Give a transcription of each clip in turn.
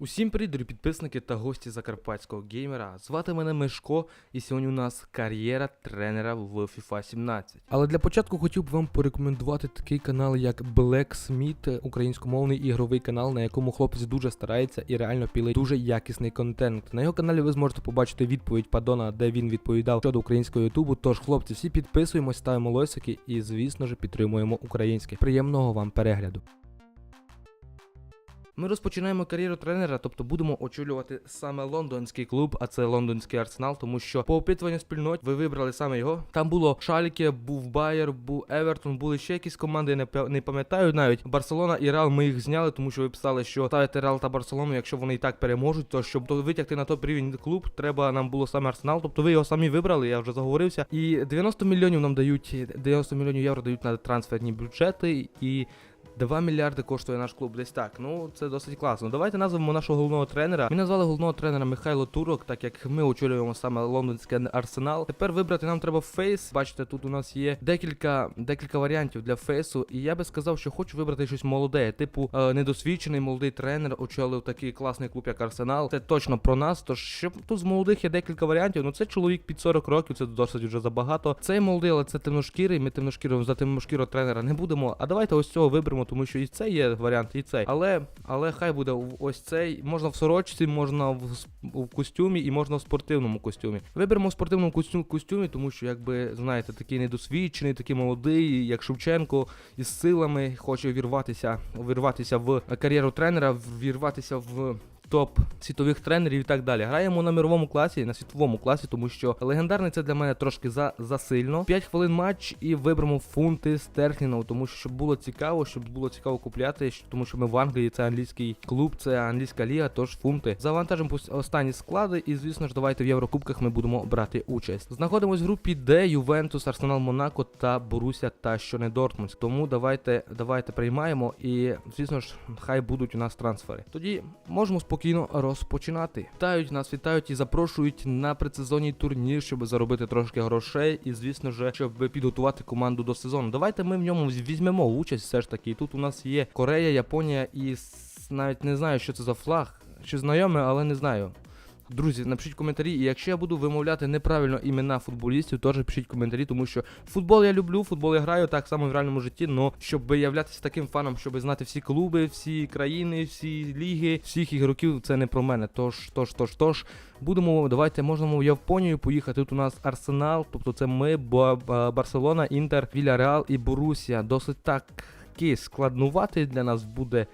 Усім привіт, підписники та гості закарпатського геймера. Звати мене Мишко, і сьогодні у нас кар'єра тренера в FIFA 17. Але для початку хотів б вам порекомендувати такий канал, як Black Smith, українськомовний ігровий канал, на якому хлопець дуже старається і реально пілить дуже якісний контент. На його каналі ви зможете побачити відповідь Падона, де він відповідав щодо українського ютубу. Тож, хлопці, всі підписуємось, ставимо лойсики і, звісно ж, підтримуємо українське. Приємного вам перегляду. Ми розпочинаємо кар'єру тренера, тобто будемо очолювати саме лондонський клуб, а це лондонський арсенал, тому що по опитуванню спільнот ви вибрали саме його. Там було Шальке, був Байер, був Евертон, були ще якісь команди, я не, пам'ятаю навіть. Барселона і Реал ми їх зняли, тому що ви писали, що ставите Реал та Барселону, якщо вони і так переможуть, то щоб витягти на топ рівень клуб, треба нам було саме арсенал. Тобто ви його самі вибрали, я вже заговорився. І 90 мільйонів нам дають 90 мільйонів євро дають на трансферні бюджети і. 2 мільярди коштує наш клуб десь так. Ну це досить класно. Давайте назвемо нашого головного тренера. Ми назвали головного тренера Михайло Турок, так як ми очолюємо саме лондонський арсенал. Тепер вибрати нам треба фейс. Бачите, тут у нас є декілька декілька варіантів для фейсу. І я би сказав, що хочу вибрати щось молоде. Типу е, недосвідчений молодий тренер очолив такий класний клуб, як Арсенал. Це точно про нас. Тож щоб тут з молодих є декілька варіантів. Ну це чоловік під 40 років, це досить вже забагато. Цей молодий, але це темношкірий. Ми темношкірого за темношкірого тренера не будемо. А давайте ось цього виберемо, тому що і це є варіант, і цей. Але, але хай буде ось цей. Можна в сорочці, можна в, в костюмі і можна в спортивному костюмі. Виберемо в спортивному костюмі, костюмі, тому що, якби знаєте, такий недосвідчений, такий молодий, як Шевченко, із силами хоче вірватися, вірватися в кар'єру тренера, вірватися в. Топ світових тренерів і так далі. Граємо на мировому класі, на світовому класі, тому що легендарний це для мене трошки за, засильно. 5 хвилин матч і виберемо фунти стерлінгів, тому що було цікаво, щоб було цікаво купляти, тому що ми в Англії це англійський клуб, це англійська ліга, тож фунти. Завантажимо останні склади, і звісно ж, давайте в Єврокубках ми будемо брати участь. Знаходимось в групі, де Ювентус, Арсенал Монако та Боруся та що не Дортмунд. Тому давайте, давайте приймаємо і звісно ж, хай будуть у нас трансфери. Тоді можемо спокійно розпочинати. Вітають нас, вітають і запрошують на предсезонний турнір, щоб заробити трошки грошей, і звісно ж, щоб підготувати команду до сезону. Давайте ми в ньому візьмемо участь. Все ж таки. Тут у нас є Корея, Японія і навіть не знаю, що це за флаг. Чи знайоме, але не знаю. Друзі, напишіть коментарі, і якщо я буду вимовляти неправильно імена футболістів, теж пишіть коментарі, тому що футбол я люблю, футбол я граю так само в реальному житті, але щоб являтися таким фаном, щоб знати всі клуби, всі країни, всі ліги, всіх ігроків, це не про мене. Тож, тож, тож, тож, будемо, давайте можемо в Японію поїхати. Тут у нас Арсенал, тобто це ми, Ба- Барселона, Інтер, Віляреал і Борусія. Досить таки складнуватий для нас буде.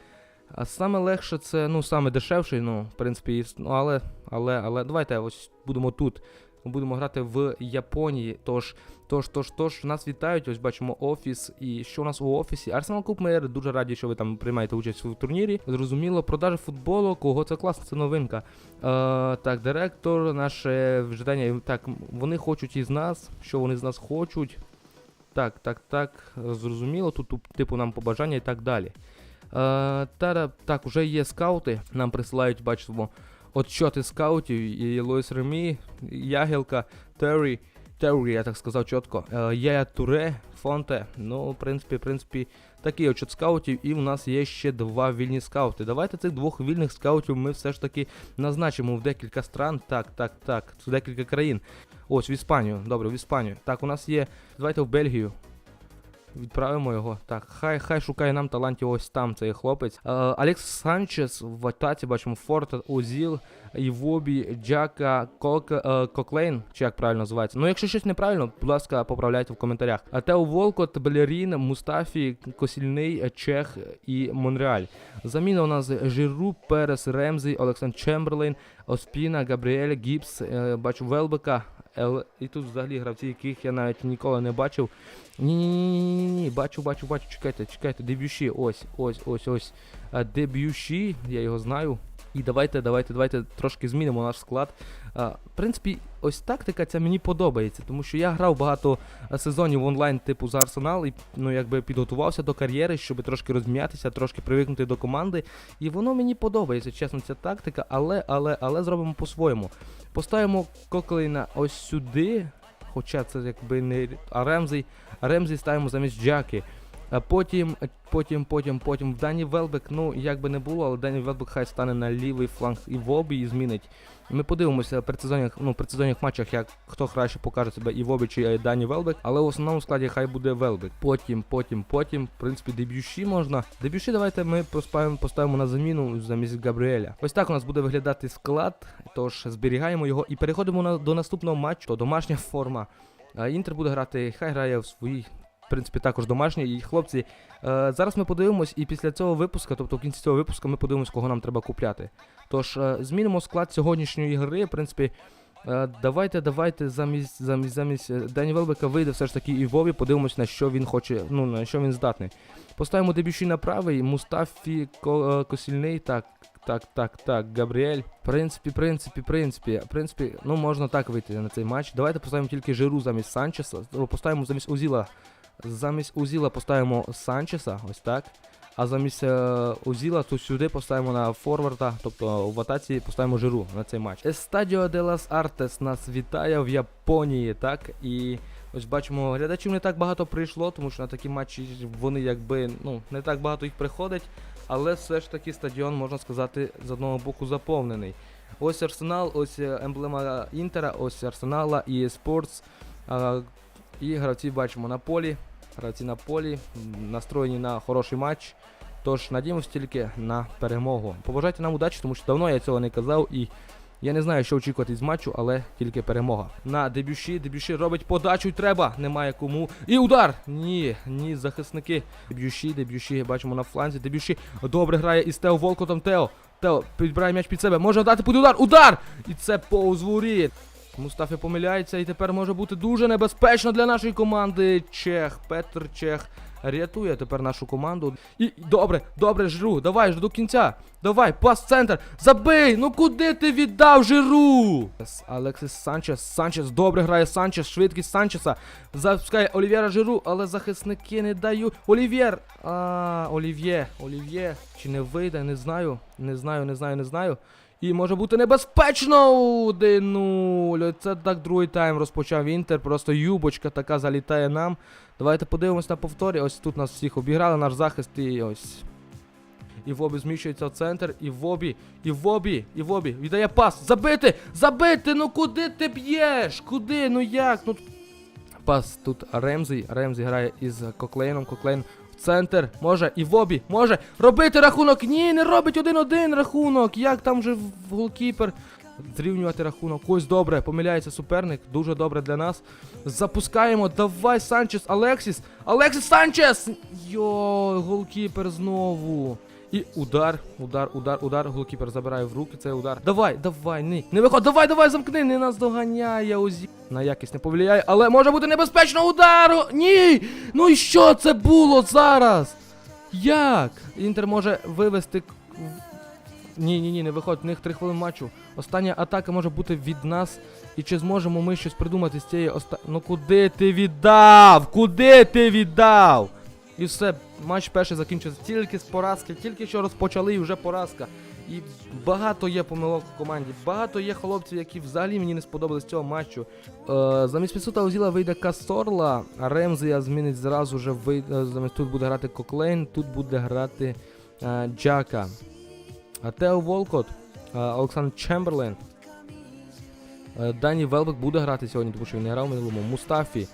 А саме легше це, ну, саме дешевший, ну, в принципі, ну, але, але, але давайте ось будемо тут. Ми Будемо грати в Японії. Тож, тож, тож, тож, нас вітають. Ось бачимо офіс. І що у нас у офісі? Арсенал ми дуже раді, що ви там приймаєте участь у турнірі. Зрозуміло, продажі футболу, кого це класно, це новинка. Е, так, директор, наше вжидання. Так, вони хочуть із нас. Що вони з нас хочуть? Так, так, так, зрозуміло. Тут, типу, нам побажання і так далі. Е, та, так, уже є скаути. Нам присилають, бачимо, отчоти скаутів. І Луїс Ремі, Ягелка, Террі. Террі, я так сказав чітко. Е, Яя Туре, Фонте. Ну, в принципі, в принципі, такий отчет скаутів. І в нас є ще два вільні скаути. Давайте цих двох вільних скаутів ми все ж таки назначимо в декілька стран. Так, так, так. Це декілька країн. Ось в Іспанію. Добре, в Іспанію. Так, у нас є. Давайте в Бельгію. Відправимо його. Так, хай хай шукає нам талантів ось там цей хлопець. Е, Алекс Санчес в атаці бачимо Форта, Озіл, Івобі, Джака, Кок, е, Коклейн, чи як правильно називається. Ну, якщо щось неправильно, будь ласка, поправляйте в коментарях. А Тео Волкот, Белерін, Мустафі, Косільний, Чех і Монреаль. Заміна у нас Жиру, Перес, Ремзі, Олександр Чемберлейн, Оспіна, Габріель, Гіпс, е, бачу Велбека. Ел- І тут взагалі гравці, яких я навіть ніколи не бачив. Ні, ні, ні, ні, ні, бачу, бачу, бачу, чекайте, чекайте, дебюші, ось, ось, ось, ось. Дебюші, я його знаю. І давайте, давайте, давайте трошки змінимо наш склад. А, в принципі, ось тактика ця мені подобається, тому що я грав багато сезонів онлайн, типу за Арсенал, і ну якби підготувався до кар'єри, щоб трошки розм'ятися, трошки привикнути до команди. І воно мені подобається, чесно, ця тактика, але, але, але зробимо по-своєму. Поставимо Коклейна ось сюди. Хоча це якби не. А Ремзі, Ремзі ставимо замість Джаки. Е, Потім, е, потім, потім, потім в Дані Велбек, ну як би не було, але Дані Велбек хай стане на лівий фланг і в обі і змінить. Ми подивимося при сезонних, ну, при сезонних матчах, як хто краще покаже себе і Вобі чи е, Дані Велбек, але в основному складі хай буде Велбек. Потім, потім, потім, в принципі, дебюші можна. Дебюші давайте ми поставимо, поставимо на заміну замість Габріеля. Ось так у нас буде виглядати склад, тож зберігаємо його і переходимо на, до наступного матчу, то домашня форма. Інтер буде грати, хай грає в своїй. В принципі, також домашній. І хлопці, е, зараз ми подивимось, і після цього випуска, тобто в кінці цього випуска, ми подивимось, кого нам треба купляти. Тож, е, змінимо склад сьогоднішньої гри. В принципі, е, давайте, давайте замість замість замість е, Дані Велбека вийде все ж таки і Вові, подивимось, на що він хоче, ну на що він здатний. Поставимо дебюші на правий, Мустафі Ко, е, Косільний, так. Так, так, так, Габріель. В принципі, принципі, принципі, принципі, ну можна так вийти на цей матч. Давайте поставимо тільки Жиру замість Санчеса. Поставимо замість Узіла. Замість Узіла поставимо Санчеса, ось так. А замість е, Узіла тут сюди поставимо на форварда, тобто в атаці поставимо Жиру на цей матч. Естадіо де лас Артес нас вітає в Японії, так? І ось бачимо, глядачів не так багато прийшло, тому що на такі матчі вони якби ну не так багато їх приходить, але все ж таки стадіон, можна сказати, з одного боку заповнений. Ось Арсенал, ось е, емблема Інтера, ось Арсенала і Sports. І гравці бачимо на полі. Гравці на полі, настроєні на хороший матч. Тож надіємося тільки на перемогу. Побажайте нам удачі, тому що давно я цього не казав і я не знаю, що очікувати з матчу, але тільки перемога. На дебюші, дебюші робить подачу треба. Немає кому. І удар! Ні, ні, захисники. Дебюші, дебюші, бачимо на фланзі. Дебюші добре грає із Тео Волкотом. Тео. Тео підбирає м'яч під себе. Може дати під удар. Удар! І це повз воріт. Мустафі помиляється і тепер може бути дуже небезпечно для нашої команди. Чех, Петр Чех рятує тепер нашу команду. І добре, добре, жру. Давай ж до кінця. Давай, пас центр. Забий! Ну куди ти віддав жиру? Алексис Санчес. Санчес добре грає Санчес. Швидкість Санчеса. Запускає Олівєра Жиру, але захисники не дають. Олівєр! А, Олів'є, Олів'є. Чи не вийде? Не знаю. Не знаю, не знаю, не знаю. І може бути небезпечно 1-0. Це так другий тайм розпочав Інтер. Просто юбочка така залітає нам. Давайте подивимось на повторі. Ось тут нас всіх обіграли, наш захист і ось. І Вобі зміщується в центр, і Вобі, і Вобі, і Вобі. Віддає пас. Забити! Забити! Ну куди ти б'єш? Куди? Ну як? Ну Пас тут Ремзі. Ремзі грає із Коклейном. Коклейн в центр. Може, і Вобі. Може робити рахунок. Ні, не робить один-один рахунок. Як там же голкіпер? Зрівнювати рахунок. Ось добре. Помиляється суперник. Дуже добре для нас. Запускаємо. Давай, Санчес, Алексіс. Алексіс Санчес! Йо, голкіпер знову. І удар, удар, удар, удар. Голкіпер забирає в руки цей удар. Давай, давай, ні. Не виходь, давай, давай, замкни, не нас доганяє Озі. На якість не повлияє, але може бути небезпечно удару. Ні! Ну і що це було зараз? Як? Інтер може вивести. Ні, ні, ні, не виходь, в них 3 хвилини матчу. Остання атака може бути від нас. І чи зможемо ми щось придумати з цієї оста... Ну куди ти віддав? Куди ти віддав? І все, матч перший закінчився тільки з поразки, тільки що розпочали і вже поразка. І багато є помилок в команді, багато є хлопців, які взагалі мені не сподобались цього матчу. Е, замість Місута Озіла вийде Касорла, а Ремзія змінить зразу вже вийде. Замість тут буде грати Коклейн, тут буде грати е, Джака. А Тео Волкот, е, Олександр Чемберлен. Е, Дані Велбек буде грати сьогодні, тому що він не грав в минулому. Мустафі.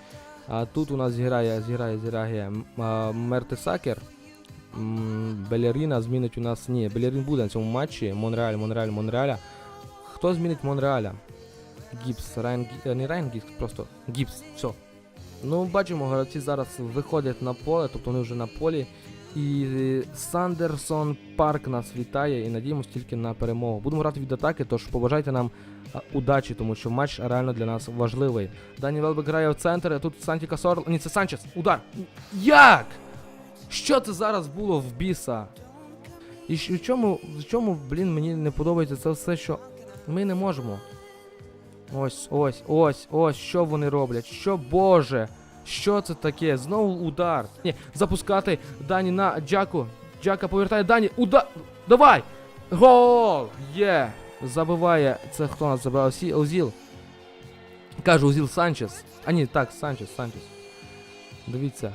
А тут у нас зіграє, зіграє, зіграє а, Мертесакер. М, Белеріна змінить у нас. Ні, Белерін буде на цьому матчі. Монреаль, Монреаль, Монреаля. Хто змінить Монреаля? Гіпс, Райан е, не Райан Гіпс, просто Гіпс. Все. Ну, бачимо, гравці зараз виходять на поле, тобто вони вже на полі. І е, Сандерсон Парк нас вітає і надіємось тільки на перемогу. Будемо грати від атаки, тож побажайте нам удачі, тому що матч реально для нас важливий. Дані Велбек грає в центр, а тут Санті Касор. Ні, це Санчес. Удар. Як? Що це зараз було в біса? І в чому, в чому, блін, мені не подобається це все, що ми не можемо. Ось, ось, ось, ось, що вони роблять? Що боже? Що це таке? Знову удар. Ні, запускати Дані на Джаку. Джака повертає Дані. Удар. Давай! Гол! Є! Забиває. Це хто нас забрав? Осі- Озіл. Кажу, Озіл Санчес. А ні, так, Санчес, Санчес. Дивіться.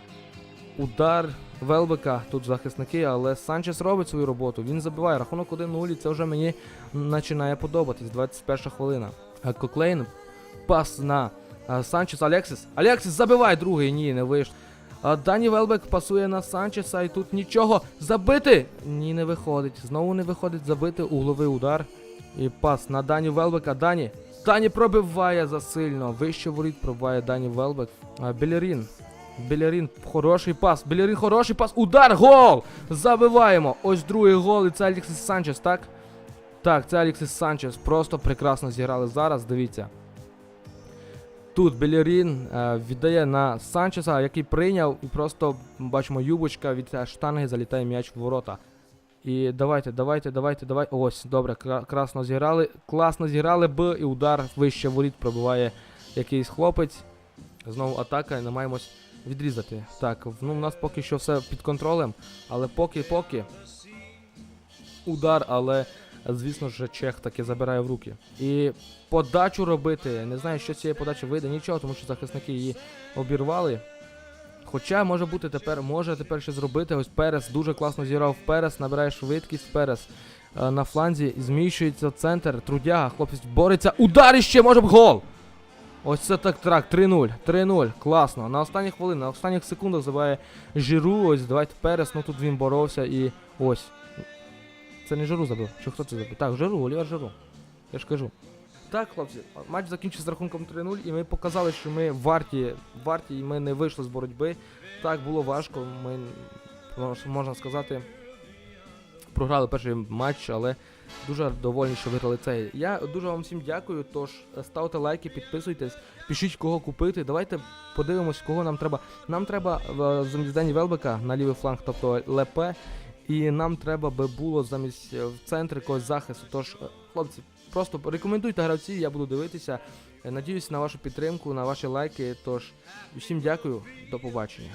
Удар Велбека, тут захисники, але Санчес робить свою роботу. Він забиває рахунок 1-0, і це вже мені починає подобатись. 21 хвилина. Коклейн, пас на Санчес, Алексіс. Алексіс забиває другий. Ні, не вийшло. Дані Велбек пасує на Санчеса і тут нічого. Забити! Ні, не виходить. Знову не виходить забити угловий удар. І пас на Дані Велбека. Дані. Дані пробиває засильно. Вище воріт пробиває Дані Велбек. А, Белерін, хороший пас. Белерін, хороший пас. Удар! Гол! Забиваємо. Ось другий гол. І це Алексіс Санчес, так? Так, це Алексіс Санчес. Просто прекрасно зіграли зараз. Дивіться. Тут Белерін е, віддає на Санчеса, який прийняв, і просто бачимо, юбочка від штанги залітає м'яч в ворота. І давайте, давайте, давайте, давайте. Ось, добре, красно зіграли. Класно зіграли б, і удар вище воріт пробиває якийсь хлопець. Знову атака, і намагаємось відрізати. Так, ну у нас поки що все під контролем, але поки-поки. Удар, але звісно ж, Чех таки забирає в руки. І подачу робити. Не знаю, що цієї подачі вийде, нічого, тому що захисники її обірвали. Хоча може бути тепер, може тепер ще зробити. Ось Перес дуже класно зіграв Перес, набирає швидкість Перес е, на фланзі, зміщується в центр. Трудяга, хлопець бореться. Удар іще, може б гол! Ось це так трак, 3-0. 3-0. Класно. На останніх хвилинах, на останніх секундах забиває Жиру. Ось давайте Перес, ну тут він боровся і ось. Це не Жиру забив. Чи хто це забив? Так, Жиру, Олівер Жиру. Я ж кажу. Так, хлопці, матч закінчився з рахунком 3-0, і ми показали, що ми варті, варті, і ми не вийшли з боротьби. Так, було важко. Ми, можна сказати, програли перший матч, але дуже довольні, що виграли цей. Я дуже вам всім дякую. Тож ставте лайки, підписуйтесь, пишіть кого купити. Давайте подивимось, кого нам треба. Нам треба замість Велбека на лівий фланг, тобто Лепе. І нам треба би було замість е, в центрі когось захисту. Тож, е, хлопці, просто рекомендуйте гравців, я буду дивитися. Е, Надіюсь на вашу підтримку, на ваші лайки. Тож, всім дякую, до побачення.